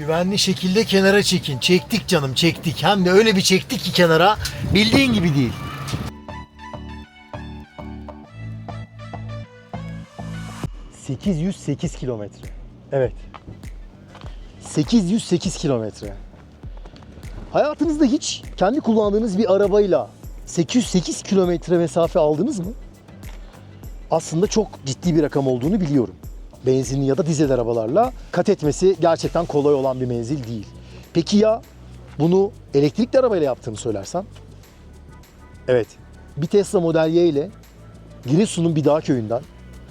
Güvenli şekilde kenara çekin. Çektik canım çektik. Hem de öyle bir çektik ki kenara. Bildiğin gibi değil. ...808 kilometre. Evet. 808 kilometre. Hayatınızda hiç kendi kullandığınız bir arabayla 808 kilometre mesafe aldınız mı? Aslında çok ciddi bir rakam olduğunu biliyorum. Benzinli ya da dizel arabalarla kat etmesi gerçekten kolay olan bir menzil değil. Peki ya bunu elektrikli arabayla yaptığını söylersem? Evet. Bir Tesla Model Y ile Giresun'un bir dağ köyünden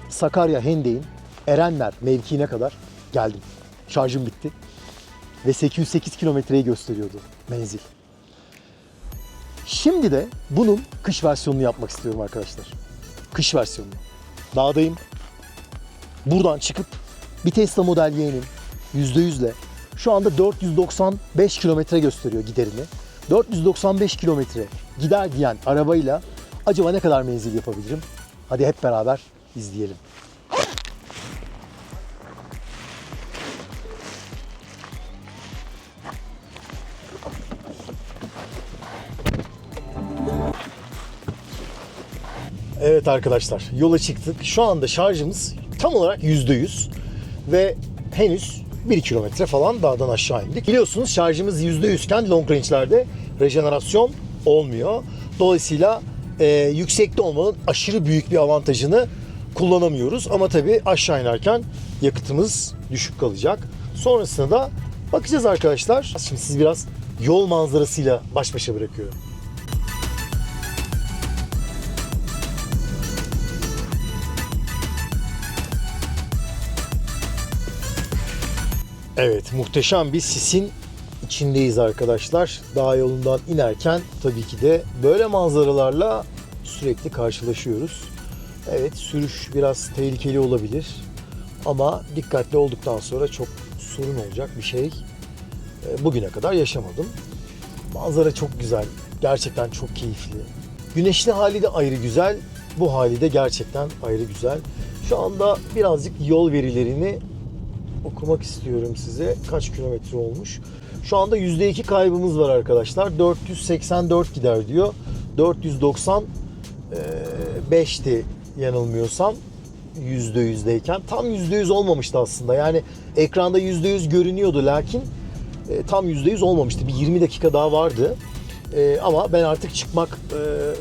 Sakarya Hendek'in Erenler mevkiine kadar geldim. Şarjım bitti. Ve 808 kilometreyi gösteriyordu menzil. Şimdi de bunun kış versiyonunu yapmak istiyorum arkadaşlar. Kış versiyonunu. Dağdayım. Buradan çıkıp bir Tesla Model Y'nin %100 ile şu anda 495 kilometre gösteriyor giderini. 495 kilometre gider diyen arabayla acaba ne kadar menzil yapabilirim? Hadi hep beraber izleyelim. Evet arkadaşlar yola çıktık. Şu anda şarjımız tam olarak %100 ve henüz 1 kilometre falan dağdan aşağı indik. Biliyorsunuz şarjımız %100 iken long range'lerde rejenerasyon olmuyor. Dolayısıyla e, yüksekte olmanın aşırı büyük bir avantajını kullanamıyoruz. Ama tabii aşağı inerken yakıtımız düşük kalacak. Sonrasında da bakacağız arkadaşlar. Şimdi siz biraz yol manzarasıyla baş başa bırakıyorum. Evet, muhteşem bir sisin içindeyiz arkadaşlar. Dağ yolundan inerken tabii ki de böyle manzaralarla sürekli karşılaşıyoruz. Evet, sürüş biraz tehlikeli olabilir. Ama dikkatli olduktan sonra çok sorun olacak bir şey e, bugüne kadar yaşamadım. Manzara çok güzel. Gerçekten çok keyifli. Güneşli hali de ayrı güzel. Bu hali de gerçekten ayrı güzel. Şu anda birazcık yol verilerini okumak istiyorum size. Kaç kilometre olmuş? Şu anda %2 kaybımız var arkadaşlar. 484 gider diyor. 490 5'ti yanılmıyorsam %100'deyken. Tam %100 olmamıştı aslında. Yani ekranda %100 görünüyordu lakin tam %100 olmamıştı. Bir 20 dakika daha vardı. E, ama ben artık çıkmak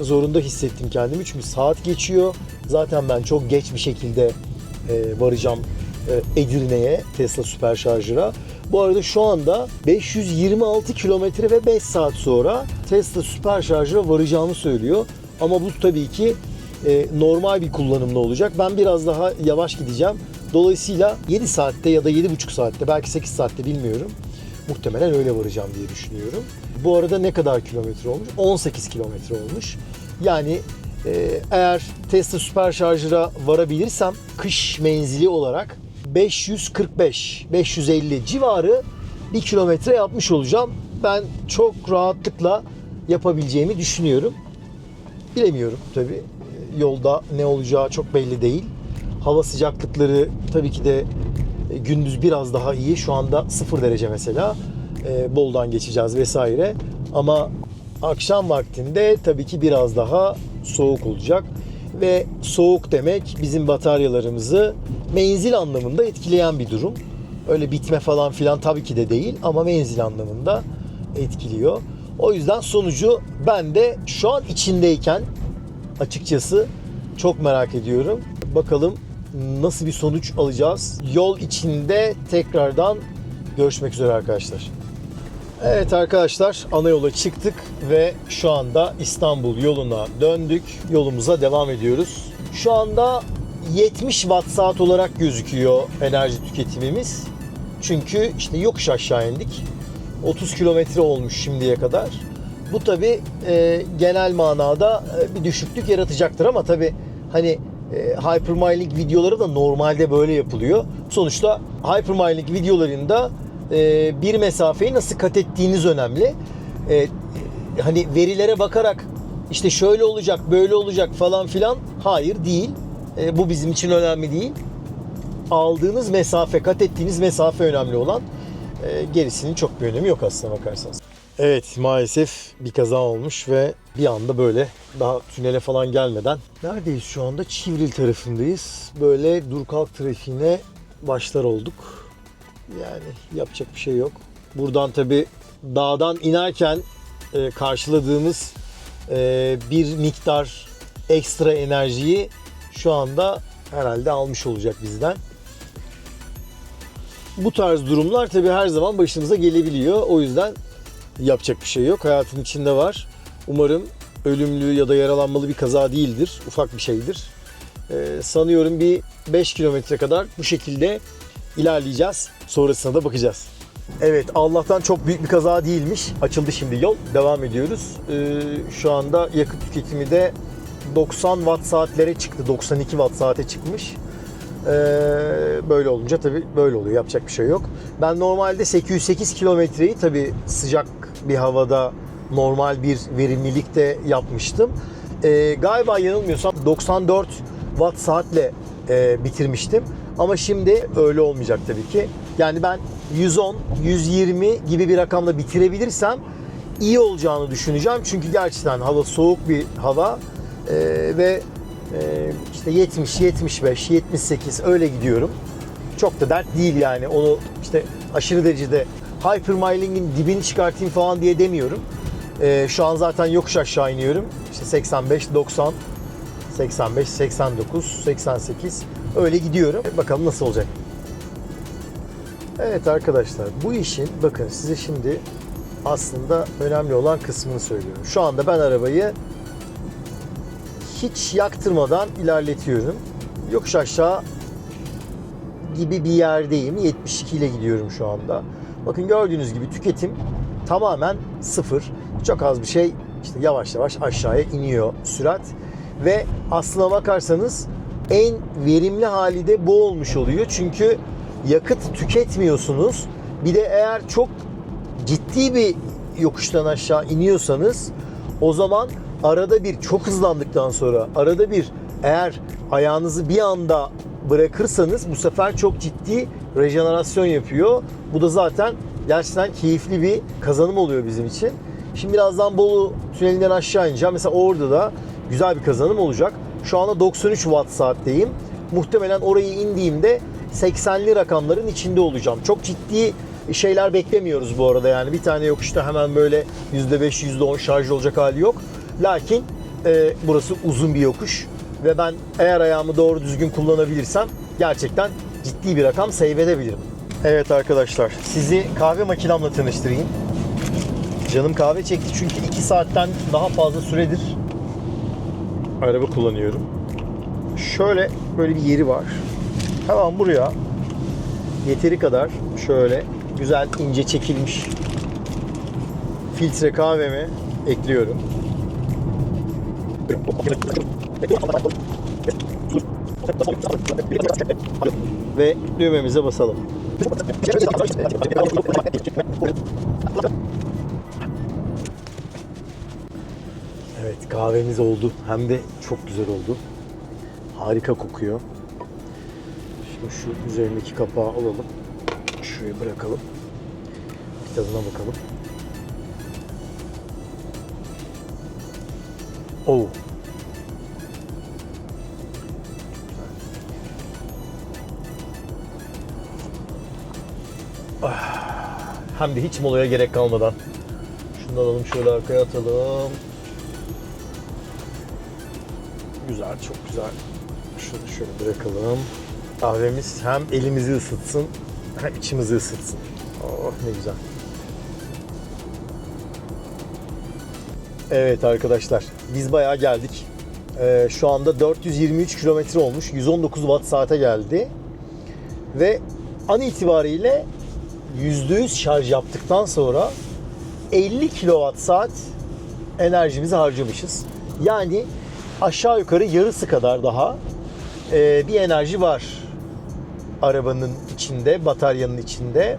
e, zorunda hissettim kendimi. Çünkü saat geçiyor. Zaten ben çok geç bir şekilde e, varacağım Edirne'ye Tesla süper şarjıra. Bu arada şu anda 526 kilometre ve 5 saat sonra Tesla süper şarjıra varacağımı söylüyor. Ama bu tabii ki e, normal bir kullanımda olacak. Ben biraz daha yavaş gideceğim. Dolayısıyla 7 saatte ya da 7,5 saatte belki 8 saatte bilmiyorum. Muhtemelen öyle varacağım diye düşünüyorum. Bu arada ne kadar kilometre olmuş? 18 kilometre olmuş. Yani e, eğer Tesla süper şarjıra varabilirsem kış menzili olarak 545, 550 civarı bir kilometre yapmış olacağım. Ben çok rahatlıkla yapabileceğimi düşünüyorum. Bilemiyorum tabii. Yolda ne olacağı çok belli değil. Hava sıcaklıkları tabii ki de e, gündüz biraz daha iyi. Şu anda 0 derece mesela. E, Boldan geçeceğiz vesaire. Ama akşam vaktinde tabii ki biraz daha soğuk olacak. Ve soğuk demek bizim bataryalarımızı menzil anlamında etkileyen bir durum. Öyle bitme falan filan tabii ki de değil ama menzil anlamında etkiliyor. O yüzden sonucu ben de şu an içindeyken açıkçası çok merak ediyorum. Bakalım nasıl bir sonuç alacağız. Yol içinde tekrardan görüşmek üzere arkadaşlar. Evet arkadaşlar ana yola çıktık ve şu anda İstanbul yoluna döndük. Yolumuza devam ediyoruz. Şu anda 70 watt saat olarak gözüküyor enerji tüketimimiz. Çünkü işte yokuş aşağı indik. 30 kilometre olmuş şimdiye kadar. Bu tabi e, genel manada e, bir düşüklük yaratacaktır ama tabi hani e, hypermiling videoları da normalde böyle yapılıyor. Sonuçta hypermiling videolarında e, bir mesafeyi nasıl kat ettiğiniz önemli. E, hani verilere bakarak işte şöyle olacak, böyle olacak falan filan hayır değil. E, bu bizim için önemli değil. Aldığınız mesafe, kat ettiğiniz mesafe önemli olan. E, gerisinin çok bir önemi yok aslına bakarsanız. Evet maalesef bir kaza olmuş ve bir anda böyle daha tünele falan gelmeden neredeyiz şu anda? Çivril tarafındayız. Böyle dur kalk trafiğine başlar olduk. Yani yapacak bir şey yok. Buradan tabi dağdan inerken e, karşıladığımız e, bir miktar ekstra enerjiyi şu anda herhalde almış olacak bizden. Bu tarz durumlar tabii her zaman başımıza gelebiliyor. O yüzden yapacak bir şey yok. Hayatın içinde var. Umarım ölümlü ya da yaralanmalı bir kaza değildir. Ufak bir şeydir. Ee, sanıyorum bir 5 kilometre kadar bu şekilde ilerleyeceğiz. Sonrasına da bakacağız. Evet Allah'tan çok büyük bir kaza değilmiş. Açıldı şimdi yol. Devam ediyoruz. Ee, şu anda yakıt tüketimi de 90 watt saatlere çıktı. 92 watt saate çıkmış. Ee, böyle olunca tabii böyle oluyor. Yapacak bir şey yok. Ben normalde 808 kilometreyi tabii sıcak bir havada normal bir verimlilikte yapmıştım. Ee, galiba yanılmıyorsam 94 watt saatle e, bitirmiştim. Ama şimdi öyle olmayacak tabii ki. Yani ben 110, 120 gibi bir rakamla bitirebilirsem iyi olacağını düşüneceğim. Çünkü gerçekten hava soğuk bir hava Ee, ve e, işte 70, 75, 78 öyle gidiyorum. Çok da dert değil yani. Onu işte aşırı derecede hypermiling'in dibini çıkartayım falan diye demiyorum. Ee, şu an zaten yokuş aşağı iniyorum. İşte 85, 90, 85, 89, 88 öyle gidiyorum. Bakalım nasıl olacak. Evet arkadaşlar bu işin bakın size şimdi aslında önemli olan kısmını söylüyorum. Şu anda ben arabayı hiç yaktırmadan ilerletiyorum. Yokuş aşağı gibi bir yerdeyim. 72 ile gidiyorum şu anda. Bakın gördüğünüz gibi tüketim tamamen sıfır. Çok az bir şey işte yavaş yavaş aşağıya iniyor sürat. Ve aslına bakarsanız en verimli hali de bu olmuş oluyor. Çünkü yakıt tüketmiyorsunuz. Bir de eğer çok ciddi bir yokuştan aşağı iniyorsanız o zaman arada bir çok hızlandıktan sonra arada bir eğer ayağınızı bir anda bırakırsanız bu sefer çok ciddi rejenerasyon yapıyor. Bu da zaten gerçekten keyifli bir kazanım oluyor bizim için. Şimdi birazdan Bolu tünelinden aşağı ineceğim. Mesela orada da güzel bir kazanım olacak. Şu anda 93 watt saatteyim. Muhtemelen orayı indiğimde 80'li rakamların içinde olacağım. Çok ciddi şeyler beklemiyoruz bu arada yani bir tane yokuşta hemen böyle %5 %10 şarj olacak hali yok. Lakin e, burası uzun bir yokuş ve ben eğer ayağımı doğru düzgün kullanabilirsem gerçekten ciddi bir rakam save edebilirim. Evet arkadaşlar sizi kahve makinamla tanıştırayım. Canım kahve çekti çünkü 2 saatten daha fazla süredir araba kullanıyorum. Şöyle böyle bir yeri var. Hemen buraya yeteri kadar şöyle güzel ince çekilmiş filtre kahvemi ekliyorum. Ve düğmemize basalım. Evet kahvemiz oldu. Hem de çok güzel oldu. Harika kokuyor. Şimdi şu üzerindeki kapağı alalım. Şuraya bırakalım. Bir tadına bakalım. Oo. Ah, Hem de hiç molaya gerek kalmadan. Şunu alalım şöyle arkaya atalım. Güzel, çok güzel. Şunu şöyle bırakalım. Kahvemiz hem elimizi ısıtsın hem içimizi ısıtsın. Oh ne güzel. Evet arkadaşlar biz bayağı geldik. Ee, şu anda 423 kilometre olmuş. 119 watt saate geldi. Ve an itibariyle %100 şarj yaptıktan sonra 50 kilowatt saat enerjimizi harcamışız. Yani aşağı yukarı yarısı kadar daha e, bir enerji var arabanın içinde, bataryanın içinde.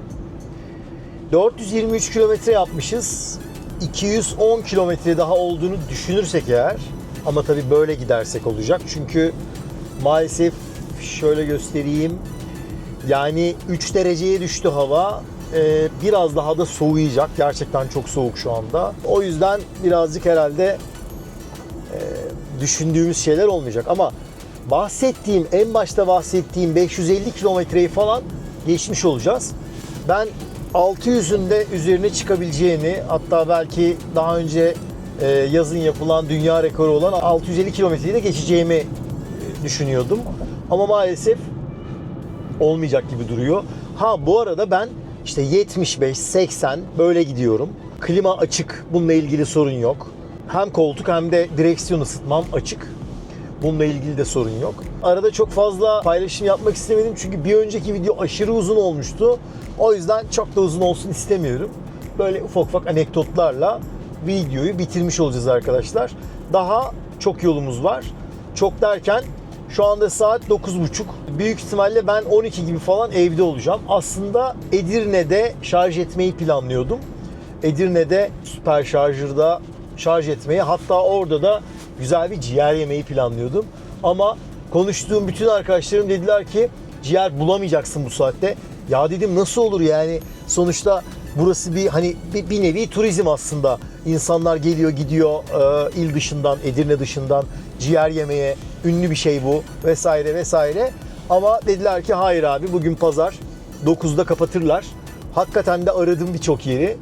423 kilometre yapmışız. 210 kilometre daha olduğunu düşünürsek eğer ama tabii böyle gidersek olacak. Çünkü maalesef şöyle göstereyim. Yani 3 dereceye düştü hava. e, biraz daha da soğuyacak. Gerçekten çok soğuk şu anda. O yüzden birazcık herhalde e, düşündüğümüz şeyler olmayacak. Ama bahsettiğim, en başta bahsettiğim 550 kilometreyi falan geçmiş olacağız. Ben 600'ün de üzerine çıkabileceğini hatta belki daha önce e, yazın yapılan dünya rekoru olan 650 kilometreyi de geçeceğimi e, düşünüyordum. Ama maalesef olmayacak gibi duruyor. Ha bu arada ben işte 75, 80 böyle gidiyorum. Klima açık. Bununla ilgili sorun yok. Hem koltuk hem de direksiyon ısıtmam açık. Bununla ilgili de sorun yok. Arada çok fazla paylaşım yapmak istemedim çünkü bir önceki video aşırı uzun olmuştu. O yüzden çok da uzun olsun istemiyorum. Böyle ufak ufak anekdotlarla videoyu bitirmiş olacağız arkadaşlar. Daha çok yolumuz var. Çok derken şu anda saat 9.30. Büyük ihtimalle ben 12 gibi falan evde olacağım. Aslında Edirne'de şarj etmeyi planlıyordum. Edirne'de süper şarjırda şarj etmeyi hatta orada da güzel bir ciğer yemeyi planlıyordum. Ama konuştuğum bütün arkadaşlarım dediler ki ciğer bulamayacaksın bu saatte. Ya dedim nasıl olur yani sonuçta burası bir hani bir, bir nevi turizm aslında. İnsanlar geliyor gidiyor e, il dışından, Edirne dışından ciğer yemeye ünlü bir şey bu vesaire vesaire. Ama dediler ki hayır abi bugün pazar 9'da kapatırlar. Hakikaten de aradım birçok yeri.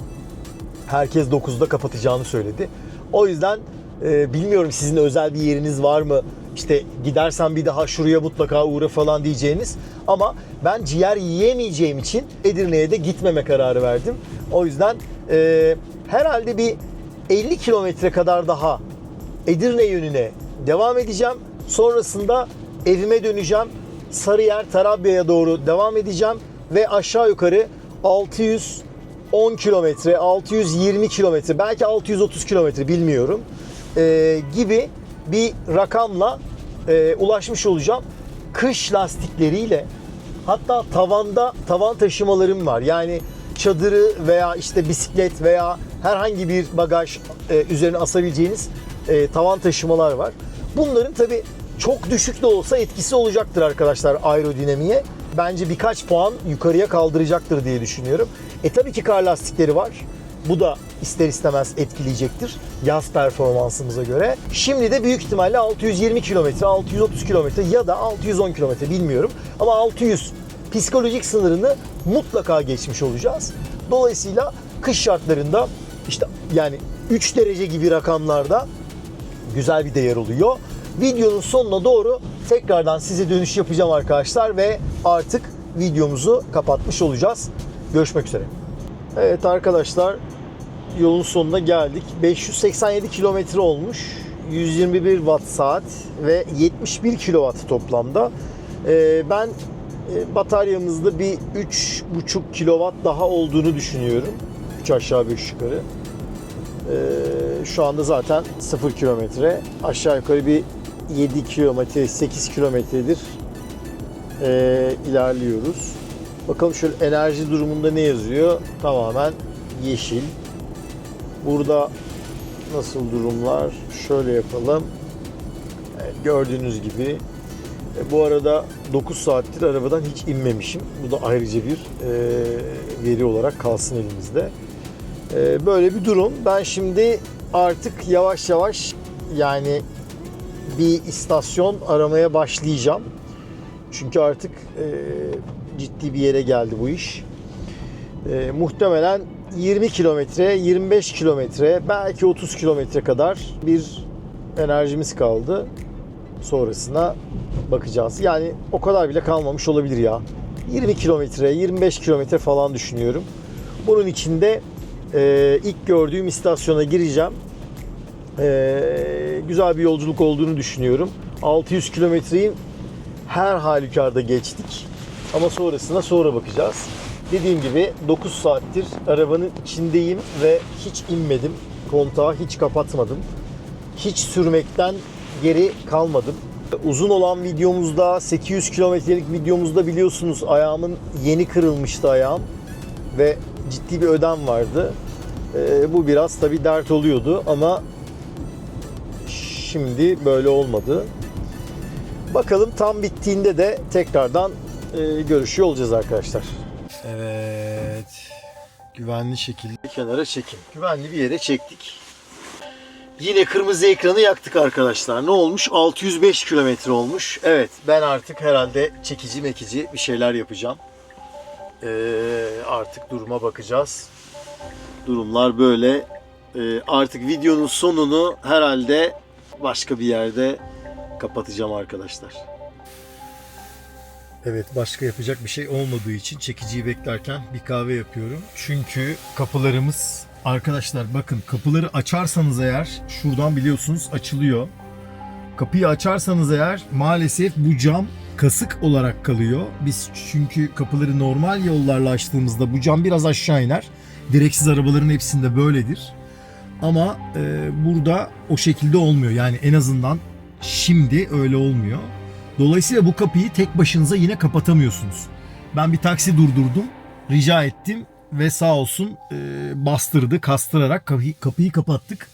Herkes 9'da kapatacağını söyledi. O yüzden e, bilmiyorum sizin özel bir yeriniz var mı? İşte gidersen bir daha şuraya mutlaka uğra falan diyeceğiniz. Ama ben ciğer yiyemeyeceğim için Edirne'ye de gitmeme kararı verdim. O yüzden e, herhalde bir 50 kilometre kadar daha Edirne yönüne devam edeceğim. Sonrasında evime döneceğim. Sarıyer, Tarabya'ya doğru devam edeceğim. Ve aşağı yukarı 610 kilometre, 620 kilometre, belki 630 kilometre bilmiyorum e, gibi bir rakamla e, ulaşmış olacağım. Kış lastikleriyle hatta tavanda tavan taşımalarım var. Yani çadırı veya işte bisiklet veya herhangi bir bagaj e, üzerine asabileceğiniz e, tavan taşımalar var. Bunların tabi çok düşük de olsa etkisi olacaktır arkadaşlar aerodinamiğe. Bence birkaç puan yukarıya kaldıracaktır diye düşünüyorum. E tabii ki kar lastikleri var. Bu da ister istemez etkileyecektir yaz performansımıza göre. Şimdi de büyük ihtimalle 620 kilometre, 630 kilometre ya da 610 kilometre bilmiyorum. Ama 600 psikolojik sınırını mutlaka geçmiş olacağız. Dolayısıyla kış şartlarında işte yani 3 derece gibi rakamlarda güzel bir değer oluyor. Videonun sonuna doğru tekrardan size dönüş yapacağım arkadaşlar ve artık videomuzu kapatmış olacağız. Görüşmek üzere. Evet arkadaşlar yolun sonuna geldik. 587 kilometre olmuş. 121 watt saat ve 71 kilowatt toplamda. Ee, ben e, bataryamızda bir 3,5 kilowatt daha olduğunu düşünüyorum. 3 aşağı 5 yukarı. Ee, şu anda zaten 0 kilometre. Aşağı yukarı bir 7 kilometre, 8 kilometredir ee, ilerliyoruz. Bakalım şöyle enerji durumunda ne yazıyor? Tamamen yeşil. Burada nasıl durumlar? Şöyle yapalım. Evet, gördüğünüz gibi. E, bu arada 9 saattir arabadan hiç inmemişim. Bu da ayrıca bir e, veri olarak kalsın elimizde. E, böyle bir durum. Ben şimdi artık yavaş yavaş yani bir istasyon aramaya başlayacağım. Çünkü artık e, ciddi bir yere geldi bu iş. E, muhtemelen 20 kilometre, 25 kilometre, belki 30 kilometre kadar bir enerjimiz kaldı. Sonrasına bakacağız. Yani o kadar bile kalmamış olabilir ya. 20 kilometre, 25 kilometre falan düşünüyorum. Bunun içinde e, ilk gördüğüm istasyona gireceğim. E, güzel bir yolculuk olduğunu düşünüyorum. 600 kilometreyi her halükarda geçtik. Ama sonrasına sonra bakacağız. Dediğim gibi 9 saattir arabanın içindeyim ve hiç inmedim. Kontağı hiç kapatmadım. Hiç sürmekten geri kalmadım. Uzun olan videomuzda 800 kilometrelik videomuzda biliyorsunuz ayağımın yeni kırılmıştı ayağım ve ciddi bir ödem vardı. Ee, bu biraz tabii dert oluyordu ama şimdi böyle olmadı. Bakalım tam bittiğinde de tekrardan e, görüşüyor olacağız arkadaşlar. Evet. güvenli şekilde kenara çekin. Güvenli bir yere çektik. Yine kırmızı ekranı yaktık arkadaşlar. Ne olmuş? 605 kilometre olmuş. Evet ben artık herhalde çekici mekici bir şeyler yapacağım. Ee, artık duruma bakacağız. Durumlar böyle. Ee, artık videonun sonunu herhalde başka bir yerde kapatacağım arkadaşlar. Evet başka yapacak bir şey olmadığı için çekiciyi beklerken bir kahve yapıyorum. Çünkü kapılarımız arkadaşlar bakın kapıları açarsanız eğer şuradan biliyorsunuz açılıyor. Kapıyı açarsanız eğer maalesef bu cam kasık olarak kalıyor. Biz çünkü kapıları normal yollarla açtığımızda bu cam biraz aşağı iner. Direksiz arabaların hepsinde böyledir. Ama e, burada o şekilde olmuyor. Yani en azından şimdi öyle olmuyor. Dolayısıyla bu kapıyı tek başınıza yine kapatamıyorsunuz. Ben bir taksi durdurdum, rica ettim ve sağ olsun e, bastırdı, kastırarak kapıyı, kapıyı kapattık.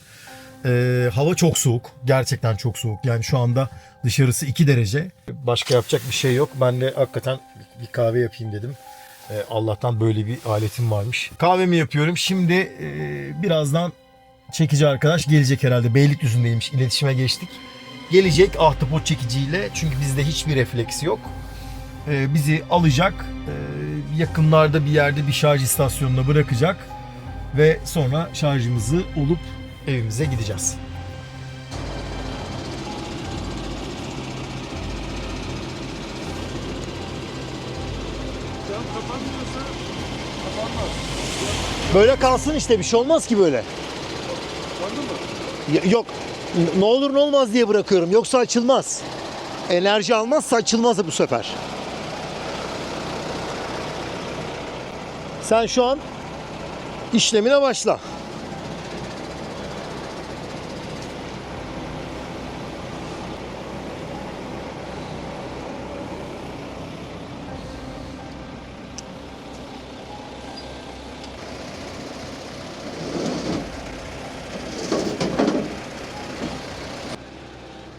E, hava çok soğuk, gerçekten çok soğuk. Yani şu anda dışarısı 2 derece. Başka yapacak bir şey yok. Ben de hakikaten bir kahve yapayım dedim. E, Allah'tan böyle bir aletim varmış. Kahvemi yapıyorum. Şimdi e, birazdan çekici arkadaş gelecek herhalde. Beylikdüzü'ndeymiş. İletişime geçtik gelecek ahtapot çekiciyle çünkü bizde hiçbir refleks yok. Ee, bizi alacak, ee, yakınlarda bir yerde bir şarj istasyonuna bırakacak ve sonra şarjımızı olup evimize gideceğiz. Böyle kalsın işte bir şey olmaz ki böyle. Yok. Ne olur ne olmaz diye bırakıyorum. Yoksa açılmaz. Enerji almazsa açılmaz bu sefer. Sen şu an işlemine başla.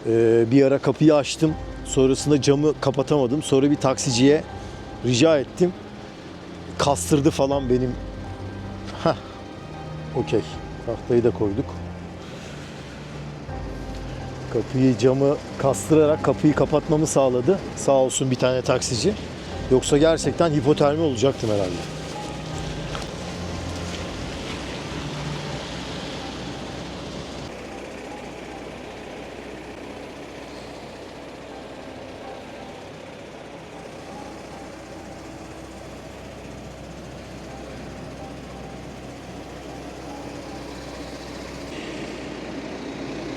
Ee, bir ara kapıyı açtım. Sonrasında camı kapatamadım. Sonra bir taksiciye rica ettim. Kastırdı falan benim. Heh. Okey. Tahtayı da koyduk. Kapıyı camı kastırarak kapıyı kapatmamı sağladı. Sağ olsun bir tane taksici. Yoksa gerçekten hipotermi olacaktım herhalde.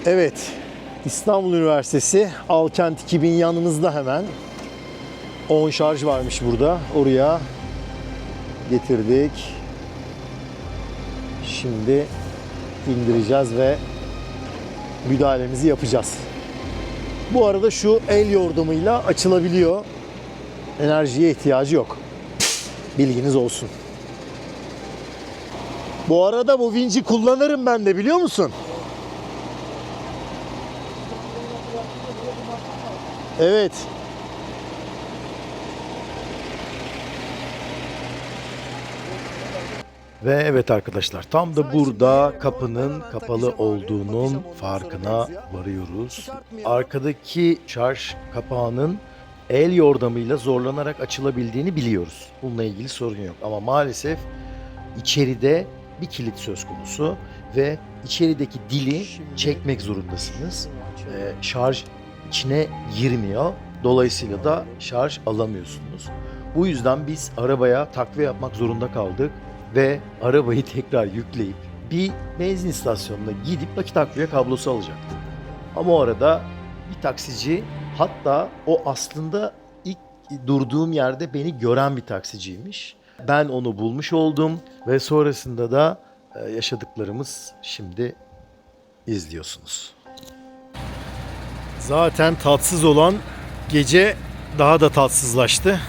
Evet, İstanbul Üniversitesi Alkent 2000 yanımızda hemen. 10 şarj varmış burada. Oraya getirdik. Şimdi indireceğiz ve müdahalemizi yapacağız. Bu arada şu el yordamıyla açılabiliyor. Enerjiye ihtiyacı yok. Bilginiz olsun. Bu arada bu vinci kullanırım ben de biliyor musun? Evet. Ve evet arkadaşlar tam da burada kapının kapalı olduğunun farkına varıyoruz. Arkadaki şarj kapağının el yordamıyla zorlanarak açılabildiğini biliyoruz. Bununla ilgili sorun yok ama maalesef içeride bir kilit söz konusu ve içerideki dili çekmek zorundasınız. Ee, şarj içine girmiyor. Dolayısıyla da şarj alamıyorsunuz. Bu yüzden biz arabaya takviye yapmak zorunda kaldık ve arabayı tekrar yükleyip bir benzin istasyonuna gidip nakit takviye kablosu alacaktık. Ama o arada bir taksici hatta o aslında ilk durduğum yerde beni gören bir taksiciymiş. Ben onu bulmuş oldum ve sonrasında da e, yaşadıklarımız şimdi izliyorsunuz. Zaten tatsız olan gece daha da tatsızlaştı.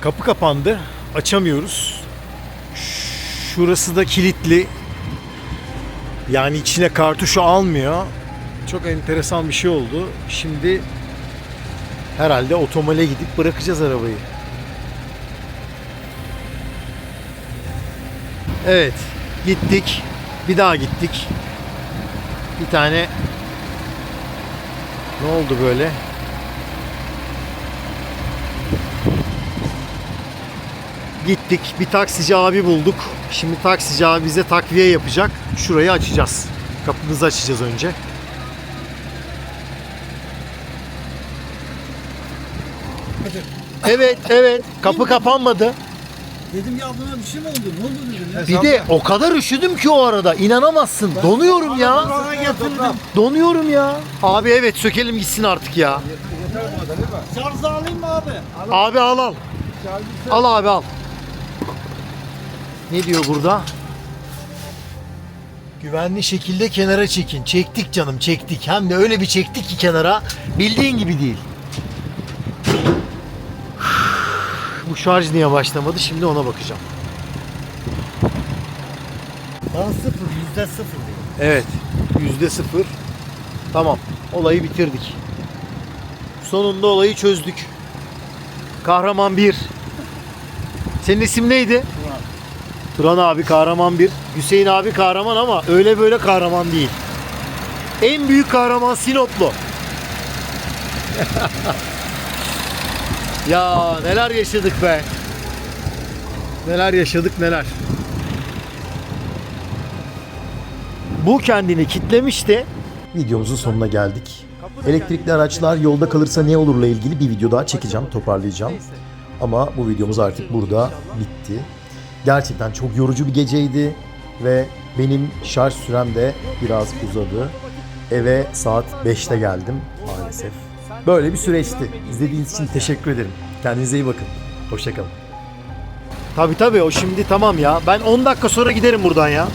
Kapı kapandı. Açamıyoruz. Şurası da kilitli. Yani içine kartuşu almıyor. Çok enteresan bir şey oldu. Şimdi herhalde otomale gidip bırakacağız arabayı. Evet. Gittik. Bir daha gittik. Bir tane ne oldu böyle? Gittik. Bir taksici abi bulduk. Şimdi taksici abi bize takviye yapacak. Şurayı açacağız. Kapımızı açacağız önce. Evet, evet. Kapı kapanmadı. Dedim ya buna bir şey mi oldu? Ne oldu dedim ya. Bir de o kadar üşüdüm ki o arada. İnanamazsın. Donuyorum ya. Bana getirdim. Donuyorum ya. Abi evet sökelim gitsin artık ya. Şarjı alayım mı abi? Abi al al. Al abi al. Ne diyor burada? Güvenli şekilde kenara çekin. Çektik canım çektik. Hem de öyle bir çektik ki kenara. Bildiğin gibi değil. Bu şarj niye başlamadı? Şimdi ona bakacağım. Bana sıfır, yüzde sıfır diyor. Evet. Yüzde sıfır. Tamam. Olayı bitirdik. Sonunda olayı çözdük. Kahraman 1. Senin isim neydi? Turan. Turan abi kahraman 1. Hüseyin abi kahraman ama öyle böyle kahraman değil. En büyük kahraman Sinoplu. ya neler yaşadık be. Neler yaşadık neler. Bu kendini kitlemişti. Videomuzun sonuna geldik. Elektrikli araçlar yolda kalırsa ne olurla ilgili bir video daha çekeceğim, toparlayacağım. Ama bu videomuz artık burada bitti. Gerçekten çok yorucu bir geceydi ve benim şarj sürem de biraz uzadı. Eve saat 5'te geldim maalesef. Böyle bir süreçti. İzlediğiniz için teşekkür ederim. Kendinize iyi bakın. Hoşçakalın. Tabii tabii o şimdi tamam ya. Ben 10 dakika sonra giderim buradan ya.